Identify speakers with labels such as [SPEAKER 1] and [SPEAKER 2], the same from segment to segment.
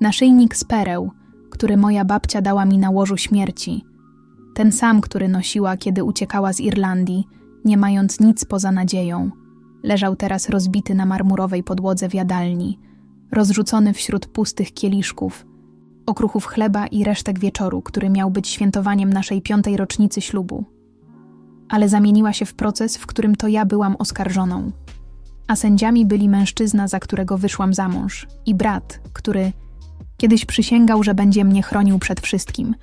[SPEAKER 1] Naszyjnik z pereł, który moja babcia dała mi na łożu śmierci. Ten sam, który nosiła, kiedy uciekała z Irlandii, nie mając nic poza nadzieją. Leżał teraz rozbity na marmurowej podłodze w jadalni, rozrzucony wśród pustych kieliszków, okruchów chleba i resztek wieczoru, który miał być świętowaniem naszej piątej rocznicy ślubu. Ale zamieniła się w proces, w którym to ja byłam oskarżoną. A sędziami byli mężczyzna, za którego wyszłam za mąż, i brat, który kiedyś przysięgał, że będzie mnie chronił przed wszystkim.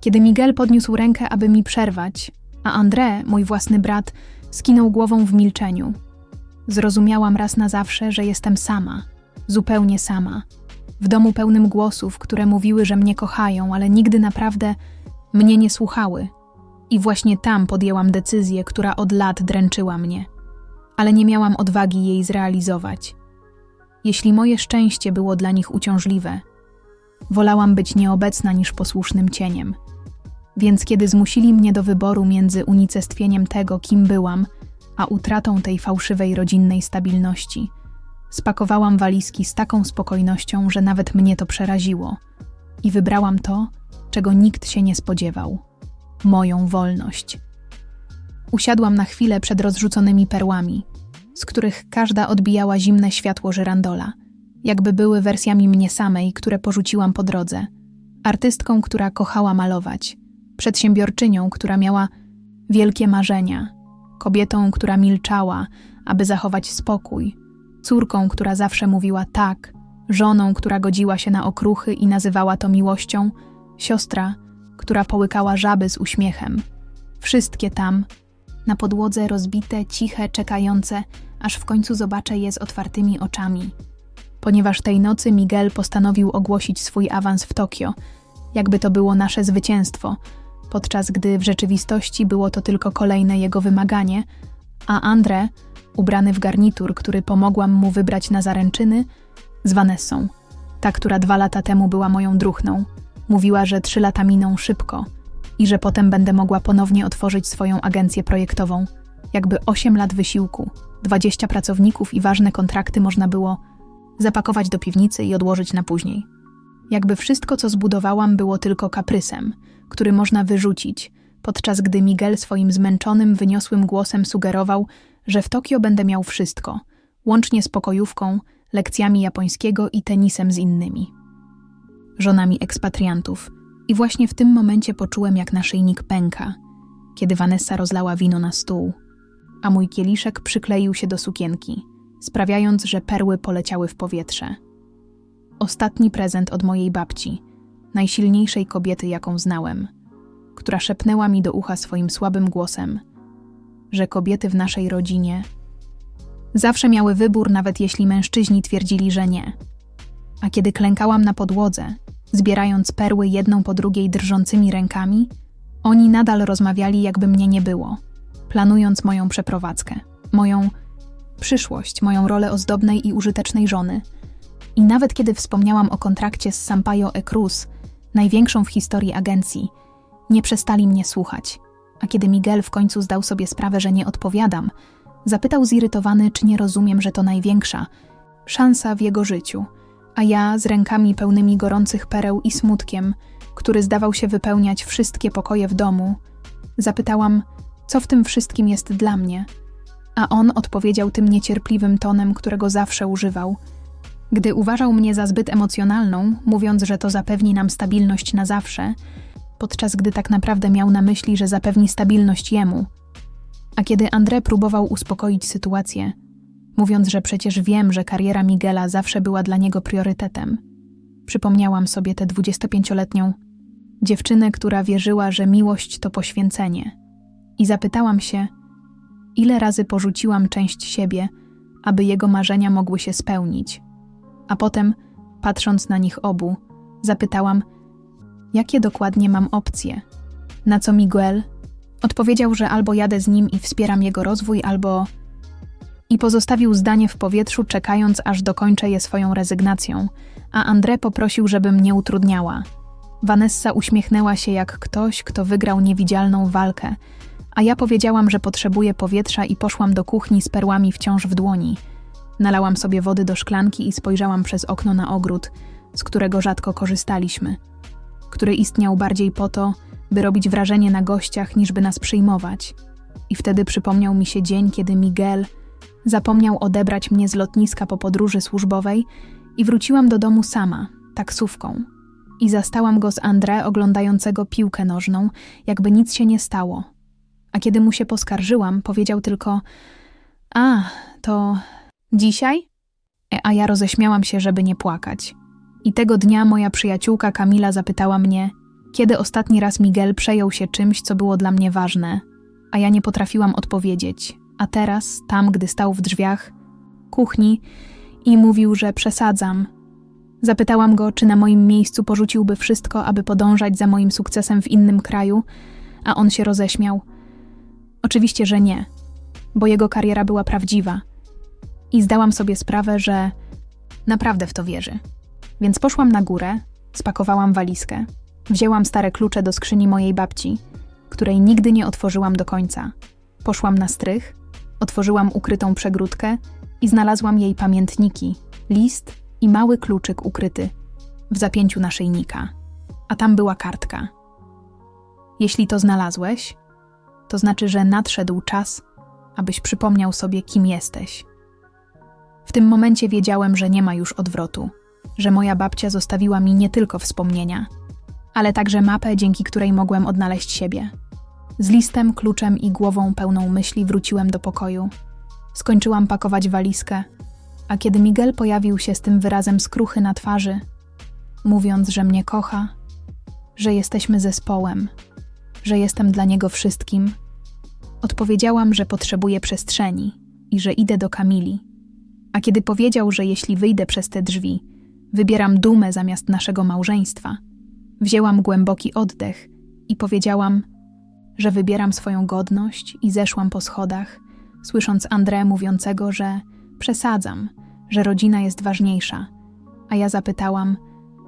[SPEAKER 1] Kiedy Miguel podniósł rękę, aby mi przerwać, a André, mój własny brat, skinął głową w milczeniu. Zrozumiałam raz na zawsze, że jestem sama, zupełnie sama, w domu pełnym głosów, które mówiły, że mnie kochają, ale nigdy naprawdę mnie nie słuchały. I właśnie tam podjęłam decyzję, która od lat dręczyła mnie, ale nie miałam odwagi jej zrealizować. Jeśli moje szczęście było dla nich uciążliwe, wolałam być nieobecna niż posłusznym cieniem. Więc kiedy zmusili mnie do wyboru między unicestwieniem tego, kim byłam, a utratą tej fałszywej rodzinnej stabilności, spakowałam walizki z taką spokojnością, że nawet mnie to przeraziło. I wybrałam to, czego nikt się nie spodziewał moją wolność. Usiadłam na chwilę przed rozrzuconymi perłami, z których każda odbijała zimne światło żyrandola, jakby były wersjami mnie samej, które porzuciłam po drodze. Artystką, która kochała malować, przedsiębiorczynią, która miała wielkie marzenia, kobietą, która milczała, aby zachować spokój, córką, która zawsze mówiła tak, żoną, która godziła się na okruchy i nazywała to miłością, siostra, która połykała żaby z uśmiechem. Wszystkie tam, na podłodze rozbite, ciche, czekające, aż w końcu zobaczę je z otwartymi oczami. Ponieważ tej nocy Miguel postanowił ogłosić swój awans w Tokio, jakby to było nasze zwycięstwo, podczas gdy w rzeczywistości było to tylko kolejne jego wymaganie, a André, ubrany w garnitur, który pomogłam mu wybrać na zaręczyny, z Vanessą, ta, która dwa lata temu była moją druhną, mówiła, że trzy lata miną szybko i że potem będę mogła ponownie otworzyć swoją agencję projektową. Jakby osiem lat wysiłku, dwadzieścia pracowników i ważne kontrakty można było zapakować do piwnicy i odłożyć na później. Jakby wszystko, co zbudowałam, było tylko kaprysem, który można wyrzucić, podczas gdy Miguel swoim zmęczonym, wyniosłym głosem sugerował, że w Tokio będę miał wszystko, łącznie z pokojówką, lekcjami japońskiego i tenisem z innymi. Żonami ekspatriantów. I właśnie w tym momencie poczułem, jak naszyjnik pęka, kiedy Vanessa rozlała wino na stół, a mój kieliszek przykleił się do sukienki, sprawiając, że perły poleciały w powietrze. Ostatni prezent od mojej babci, najsilniejszej kobiety, jaką znałem, która szepnęła mi do ucha swoim słabym głosem, że kobiety w naszej rodzinie zawsze miały wybór, nawet jeśli mężczyźni twierdzili, że nie. A kiedy klękałam na podłodze, zbierając perły jedną po drugiej drżącymi rękami, oni nadal rozmawiali, jakby mnie nie było, planując moją przeprowadzkę, moją przyszłość, moją rolę ozdobnej i użytecznej żony. I nawet kiedy wspomniałam o kontrakcie z Sampaio e Cruz, największą w historii agencji, nie przestali mnie słuchać. A kiedy Miguel w końcu zdał sobie sprawę, że nie odpowiadam, zapytał zirytowany, czy nie rozumiem, że to największa szansa w jego życiu – a ja z rękami pełnymi gorących pereł i smutkiem, który zdawał się wypełniać wszystkie pokoje w domu, zapytałam, co w tym wszystkim jest dla mnie. A on odpowiedział tym niecierpliwym tonem, którego zawsze używał. Gdy uważał mnie za zbyt emocjonalną, mówiąc, że to zapewni nam stabilność na zawsze, podczas gdy tak naprawdę miał na myśli, że zapewni stabilność jemu. A kiedy André próbował uspokoić sytuację, mówiąc, że przecież wiem, że kariera Miguela zawsze była dla niego priorytetem. Przypomniałam sobie tę 25-letnią dziewczynę, która wierzyła, że miłość to poświęcenie. I zapytałam się, ile razy porzuciłam część siebie, aby jego marzenia mogły się spełnić. A potem, patrząc na nich obu, zapytałam, jakie dokładnie mam opcje. Na co Miguel odpowiedział, że albo jadę z nim i wspieram jego rozwój, albo i pozostawił zdanie w powietrzu, czekając, aż dokończę je swoją rezygnacją, a André poprosił, żebym nie utrudniała. Vanessa uśmiechnęła się jak ktoś, kto wygrał niewidzialną walkę, a ja powiedziałam, że potrzebuję powietrza i poszłam do kuchni z perłami wciąż w dłoni. Nalałam sobie wody do szklanki i spojrzałam przez okno na ogród, z którego rzadko korzystaliśmy, który istniał bardziej po to, by robić wrażenie na gościach, niż by nas przyjmować. I wtedy przypomniał mi się dzień, kiedy Miguel zapomniał odebrać mnie z lotniska po podróży służbowej i wróciłam do domu sama, taksówką. I zastałam go z André oglądającego piłkę nożną, jakby nic się nie stało. A kiedy mu się poskarżyłam, powiedział tylko: A, to dzisiaj? E, A ja roześmiałam się, żeby nie płakać. I tego dnia moja przyjaciółka Kamila zapytała mnie, kiedy ostatni raz Miguel przejął się czymś, co było dla mnie ważne, a ja nie potrafiłam odpowiedzieć. A teraz, tam, gdy stał w drzwiach kuchni i mówił, że przesadzam. Zapytałam go, czy na moim miejscu porzuciłby wszystko, aby podążać za moim sukcesem w innym kraju, a on się roześmiał. Oczywiście, że nie, bo jego kariera była prawdziwa. I zdałam sobie sprawę, że naprawdę w to wierzy. Więc poszłam na górę, spakowałam walizkę, wzięłam stare klucze do skrzyni mojej babci, której nigdy nie otworzyłam do końca. Poszłam na strych, otworzyłam ukrytą przegródkę i znalazłam jej pamiętniki, list i mały kluczyk ukryty w zapięciu naszyjnika. A tam była kartka. Jeśli to znalazłeś, to znaczy, że nadszedł czas, abyś przypomniał sobie, kim jesteś. W tym momencie wiedziałem, że nie ma już odwrotu, że moja babcia zostawiła mi nie tylko wspomnienia, ale także mapę, dzięki której mogłem odnaleźć siebie. Z listem, kluczem i głową pełną myśli wróciłem do pokoju. Skończyłam pakować walizkę, a kiedy Miguel pojawił się z tym wyrazem skruchy na twarzy, mówiąc, że mnie kocha, że jesteśmy zespołem, że jestem dla niego wszystkim, odpowiedziałam, że potrzebuję przestrzeni i że idę do Kamili. A kiedy powiedział, że jeśli wyjdę przez te drzwi, wybieram dumę zamiast naszego małżeństwa, wzięłam głęboki oddech i powiedziałam, że wybieram swoją godność i zeszłam po schodach, słysząc André mówiącego, że przesadzam, że rodzina jest ważniejsza. A ja zapytałam,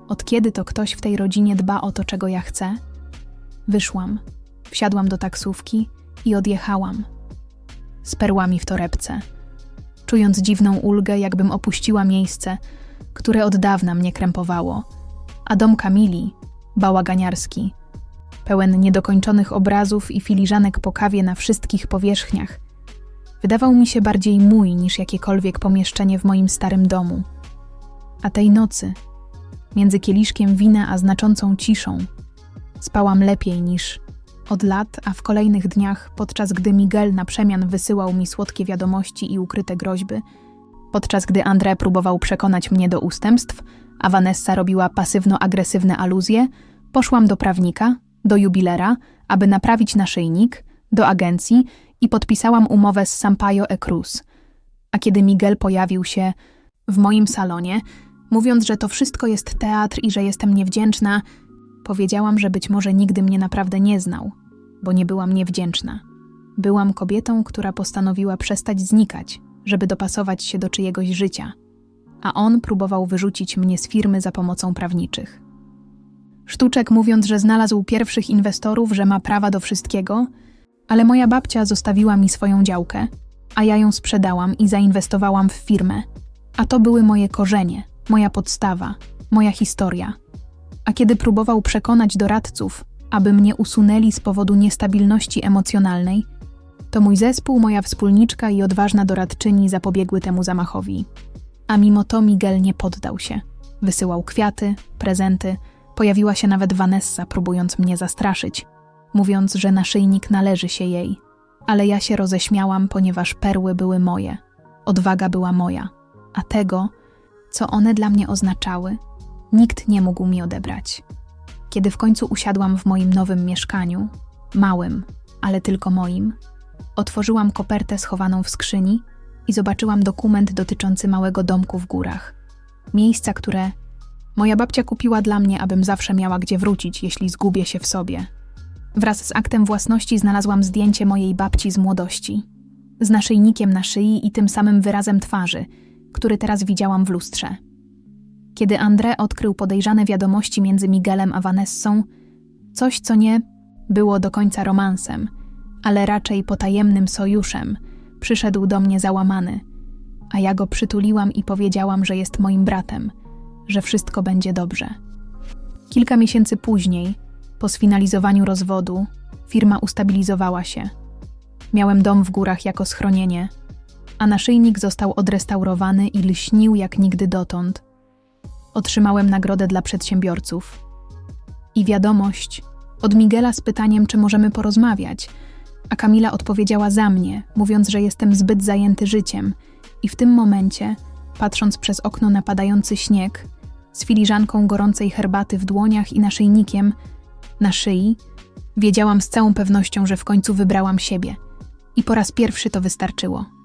[SPEAKER 1] od kiedy to ktoś w tej rodzinie dba o to, czego ja chcę? Wyszłam, wsiadłam do taksówki i odjechałam. Z perłami w torebce, czując dziwną ulgę, jakbym opuściła miejsce, które od dawna mnie krępowało. A dom Kamili, bałaganiarski, pełen niedokończonych obrazów i filiżanek po kawie na wszystkich powierzchniach, wydawał mi się bardziej mój niż jakiekolwiek pomieszczenie w moim starym domu. A tej nocy, między kieliszkiem wina a znaczącą ciszą, spałam lepiej niż od lat, a w kolejnych dniach, podczas gdy Miguel na przemian wysyłał mi słodkie wiadomości i ukryte groźby, podczas gdy André próbował przekonać mnie do ustępstw, a Vanessa robiła pasywno-agresywne aluzje, poszłam do prawnika, do jubilera, aby naprawić naszyjnik, do agencji i podpisałam umowę z Sampaio e Cruz. A kiedy Miguel pojawił się w moim salonie, mówiąc, że to wszystko jest teatr i że jestem niewdzięczna, powiedziałam, że być może nigdy mnie naprawdę nie znał, bo nie byłam niewdzięczna. Byłam kobietą, która postanowiła przestać znikać, żeby dopasować się do czyjegoś życia, a on próbował wyrzucić mnie z firmy za pomocą prawniczych. Sztuczek mówiąc, że znalazł pierwszych inwestorów, że ma prawa do wszystkiego, ale moja babcia zostawiła mi swoją działkę, a ja ją sprzedałam i zainwestowałam w firmę. A to były moje korzenie, moja podstawa, moja historia. A kiedy próbował przekonać doradców, aby mnie usunęli z powodu niestabilności emocjonalnej, to mój zespół, moja wspólniczka i odważna doradczyni zapobiegły temu zamachowi. A mimo to Miguel nie poddał się. Wysyłał kwiaty, prezenty, pojawiła się nawet Vanessa, próbując mnie zastraszyć, mówiąc, że naszyjnik należy się jej. Ale ja się roześmiałam, ponieważ perły były moje, odwaga była moja, a tego, co one dla mnie oznaczały, nikt nie mógł mi odebrać. Kiedy w końcu usiadłam w moim nowym mieszkaniu, małym, ale tylko moim, otworzyłam kopertę schowaną w skrzyni i zobaczyłam dokument dotyczący małego domku w górach. Miejsca, które moja babcia kupiła dla mnie, abym zawsze miała gdzie wrócić, jeśli zgubię się w sobie. Wraz z aktem własności znalazłam zdjęcie mojej babci z młodości, z naszyjnikiem na szyi i tym samym wyrazem twarzy, który teraz widziałam w lustrze. Kiedy André odkrył podejrzane wiadomości między Miguelem a Vanessą, coś co nie było do końca romansem, ale raczej potajemnym sojuszem, przyszedł do mnie załamany, a ja go przytuliłam i powiedziałam, że jest moim bratem, że wszystko będzie dobrze. Kilka miesięcy później, po sfinalizowaniu rozwodu, firma ustabilizowała się. Miałem dom w górach jako schronienie, a naszyjnik został odrestaurowany i lśnił jak nigdy dotąd. Otrzymałem nagrodę dla przedsiębiorców. I wiadomość od Miguela z pytaniem, czy możemy porozmawiać, a Kamila odpowiedziała za mnie, mówiąc, że jestem zbyt zajęty życiem. I w tym momencie, patrząc przez okno na padający śnieg, z filiżanką gorącej herbaty w dłoniach i naszyjnikiem na szyi, wiedziałam z całą pewnością, że w końcu wybrałam siebie. I po raz pierwszy to wystarczyło.